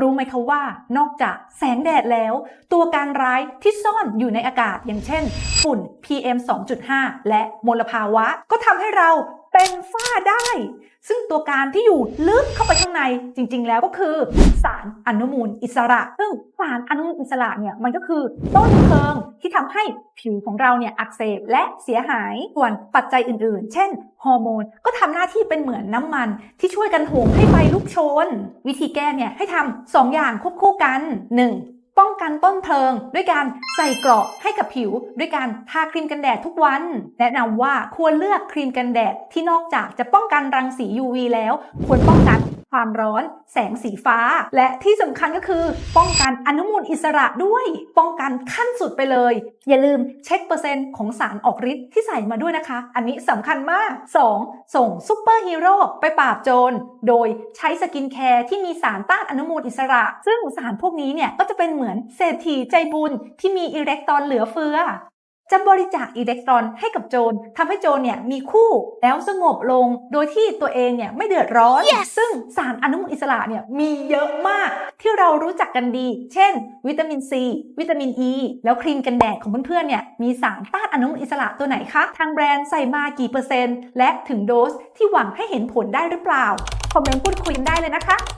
รู้ไหมคะว่านอกจากแสงแดดแล้ว ตัวการร้ายที่ซ่อนอยู่ในอากาศอย่างเช่น ฝุ่น PM 2.5 และมลภาวะ ก็ทำให้เราเป็นฝ้าได้ ซึ่งตัวการที่อยู่ลึกเข้าไปข้างในจริง ๆ แล้วก็คือ สารอนุมูลอิสระ ซึ่งสารอนุมูลอิสระเนี่ยมันก็คือต้นเพลิง ทำให้ผิวของเราเนี่ยอักเสบและเสียหายส่วนปัจจัยอื่นๆ เช่นฮอร์โมนก็ทำหน้าที่เป็นเหมือนน้ำมัน ที่ช่วยกันโหมให้ไฟลุกโชน วิธีแก้เนี่ยให้ทำสองอย่างควบคู่กัน 1. ป้องกันต้นเพลิง ด้วยการใส่เกราะให้กับผิว ด้วยการทาครีมกันแดดทุกวัน แนะนำว่าควรเลือกครีมกันแดดที่นอกจากจะป้องกันรังสี UV แล้ว ควรป้องกัน ความร้อน แสงสีฟ้า และที่สำคัญก็คือ ป้องกันอนุมูลอิสระด้วย ป้องกันขั้นสุดไปเลย อย่าลืมเช็คเปอร์เซ็นต์ของสารออกฤทธิ์ที่ใส่มาด้วยนะคะ อันนี้สำคัญมาก 2. ส่งซูเปอร์ฮีโร่ไปปราบโจรโดยใช้สกินแคร์ที่มีสารต้านอนุมูลอิสระ ซึ่งสารพวกนี้เนี่ยก็จะเป็นเหมือนเศรษฐีใจบุญที่มีอิเล็กตรอนเหลือเฟือ จะบริจาคอิเล็กตรอนให้กับโจรทำให้โจรเนี่ยมีคู่แล้วสงบลงโดยที่ตัวเองเนี่ยไม่เดือดร้อนซึ่งสารอนุมูลอิสระเนี่ยมีเยอะมากที่เรารู้จักกันดี เช่น วิตามินซี วิตามินอ e, ีแล้วครีมกันแดดของเพื่อนๆเนี่ยมีสารต้านอนุมูลอิสระตัวไหนคะทางแบรนด์ใส่มากี่เปอร์เซ็นต์ และถึงโดสที่หวังให้เห็นผลได้หรือเปล่า คอมเมนต์พูดคุยกันได้เลยนะคะ